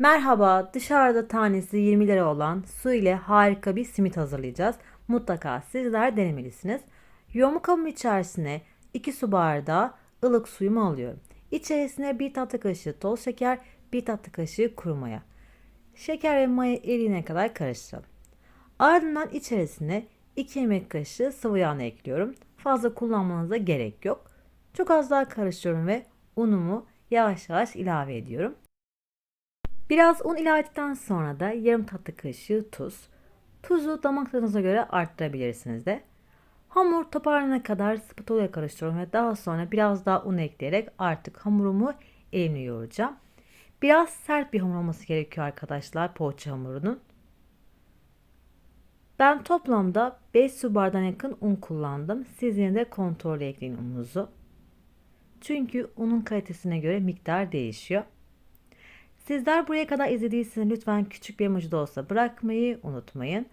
Merhaba, dışarıda tanesi 20 lira olan su ile harika bir simit hazırlayacağız. Mutlaka sizler denemelisiniz. Yoğurma kabım içerisine 2 su bardağı ılık suyumu alıyorum. İçerisine 1 tatlı kaşığı toz şeker, 1 tatlı kaşığı kuru maya. Şeker ve maya eriyene kadar karıştıralım. Ardından içerisine 2 yemek kaşığı sıvı yağını ekliyorum. Fazla kullanmanıza gerek yok. Çok az daha karıştırıyorum ve unumu yavaş yavaş ilave ediyorum. Biraz un ilave ettikten sonra da yarım tatlı kaşığı tuz. Tuzu damak tadınıza göre arttırabilirsiniz de. Hamur toparlanana kadar spatula karıştırıyorum ve daha sonra biraz daha un ekleyerek artık hamurumu elimle yoğuracağım. Biraz sert bir hamur olması gerekiyor arkadaşlar poğaça hamurunun. Ben toplamda 5 su bardağına yakın un kullandım. Siz yine de kontrol ekleyin ununuzu. Çünkü unun kalitesine göre miktar değişiyor. Sizler buraya kadar izlediyseniz lütfen küçük bir emoji de olsa bırakmayı unutmayın.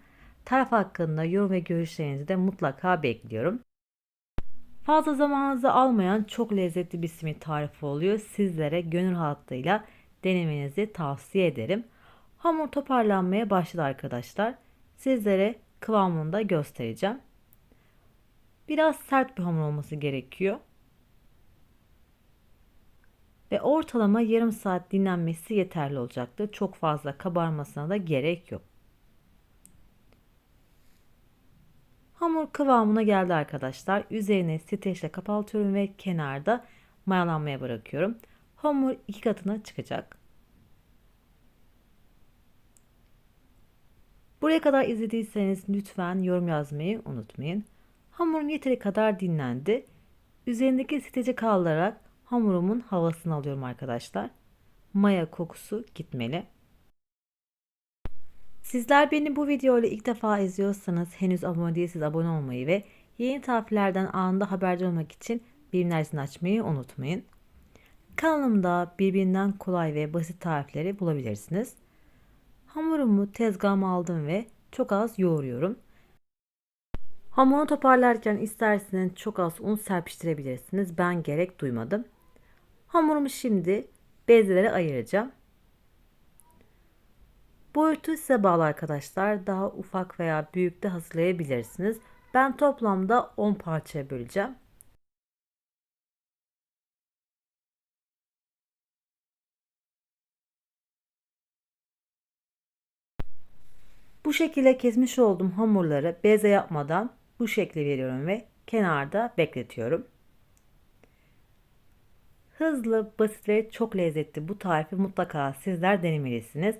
Taraf hakkında yorum ve görüşlerinizi de mutlaka bekliyorum. Fazla zamanınızı almayan çok lezzetli bir simit tarifi oluyor. Sizlere gönül rahatlığıyla denemenizi tavsiye ederim. Hamur toparlanmaya başladı arkadaşlar. Sizlere kıvamını da göstereceğim. Biraz sert bir hamur olması gerekiyor ve ortalama yarım saat dinlenmesi yeterli olacaktır. Çok fazla kabarmasına da gerek yok. Hamur kıvamına geldi arkadaşlar. Üzerine streçle kapatıyorum ve kenarda mayalanmaya bırakıyorum. Hamur iki katına çıkacak. Buraya kadar izlediyseniz lütfen yorum yazmayı unutmayın. Hamurum yeteri kadar dinlendi. Üzerindeki streci kaldırarak hamurumun havasını alıyorum arkadaşlar. Maya kokusu gitmeli. Sizler beni bu videoyla ilk defa izliyorsanız henüz abone değilseniz abone olmayı ve yeni tariflerden anında haberdar olmak için bilimlerini açmayı unutmayın. Kanalımda birbirinden kolay ve basit tarifleri bulabilirsiniz. Hamurumu tezgahıma aldım ve çok az yoğuruyorum. Hamuru toparlarken isterseniz çok az un serpiştirebilirsiniz. Ben gerek duymadım. Hamurumu şimdi bezlere ayıracağım. Boyutu size bağlı arkadaşlar. Daha ufak veya büyük de hazırlayabilirsiniz. Ben toplamda 10 parçaya böleceğim. Bu şekilde kesmiş olduğum hamurları beze yapmadan bu şekli veriyorum ve kenarda bekletiyorum. Hızlı, basit ve çok lezzetli bu tarifi mutlaka sizler denemelisiniz.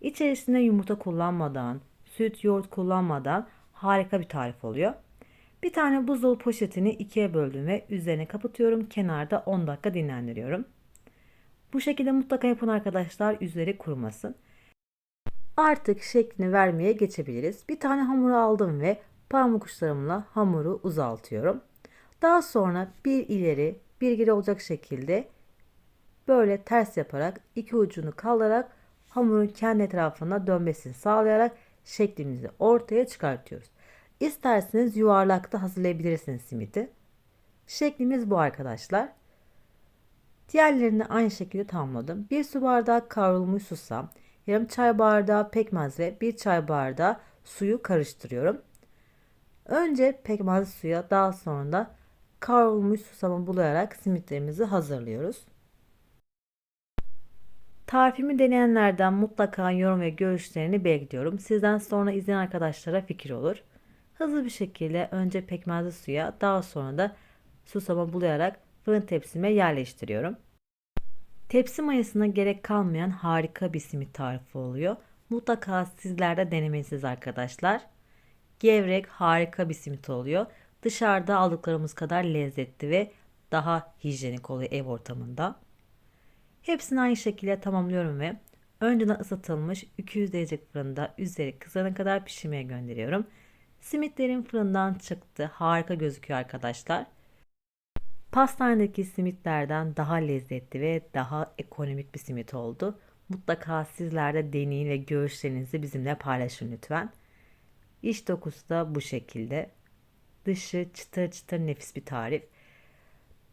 İçerisinde yumurta kullanmadan, süt, yoğurt kullanmadan harika bir tarif oluyor. Bir tane buzdolabı poşetini ikiye böldüm ve üzerine kapatıyorum. Kenarda 10 dakika dinlendiriyorum. Bu şekilde mutlaka yapın arkadaşlar üzeri kurumasın. Artık şeklini vermeye geçebiliriz. Bir tane hamuru aldım ve parmak uçlarımla hamuru uzaltıyorum. Daha sonra bir ileri bir geri olacak şekilde böyle ters yaparak iki ucunu kaldırarak hamurun kendi etrafına dönmesini sağlayarak şeklimizi ortaya çıkartıyoruz. İsterseniz yuvarlakta hazırlayabilirsiniz simiti. Şeklimiz bu arkadaşlar. Diğerlerini aynı şekilde tamamladım. Bir su bardağı kavrulmuş susam, yarım çay bardağı pekmez ve bir çay bardağı suyu karıştırıyorum. Önce pekmez suya daha sonra da kavrulmuş susamı bulayarak simitlerimizi hazırlıyoruz. Tarifimi deneyenlerden mutlaka yorum ve görüşlerini bekliyorum. Sizden sonra izleyen arkadaşlara fikir olur. Hızlı bir şekilde önce pekmezli suya daha sonra da susama bulayarak fırın tepsime yerleştiriyorum. Tepsi mayasına gerek kalmayan harika bir simit tarifi oluyor. Mutlaka sizler de denemelisiniz arkadaşlar. Gevrek harika bir simit oluyor. Dışarıda aldıklarımız kadar lezzetli ve daha hijyenik oluyor ev ortamında. Hepsini aynı şekilde tamamlıyorum ve önceden ısıtılmış 200 derece fırında üzeri kızana kadar pişirmeye gönderiyorum. Simitlerim fırından çıktı. Harika gözüküyor arkadaşlar. Pastanedeki simitlerden daha lezzetli ve daha ekonomik bir simit oldu. Mutlaka sizler de deneyin ve görüşlerinizi bizimle paylaşın lütfen. İç dokusu da bu şekilde. Dışı çıtır çıtır nefis bir tarif.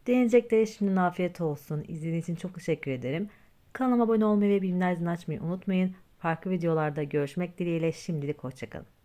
Deneyeceklere şimdi afiyet olsun. İzlediğiniz için çok teşekkür ederim. Kanalıma abone olmayı ve bildirimler açmayı unutmayın. Farklı videolarda görüşmek dileğiyle şimdilik hoşçakalın.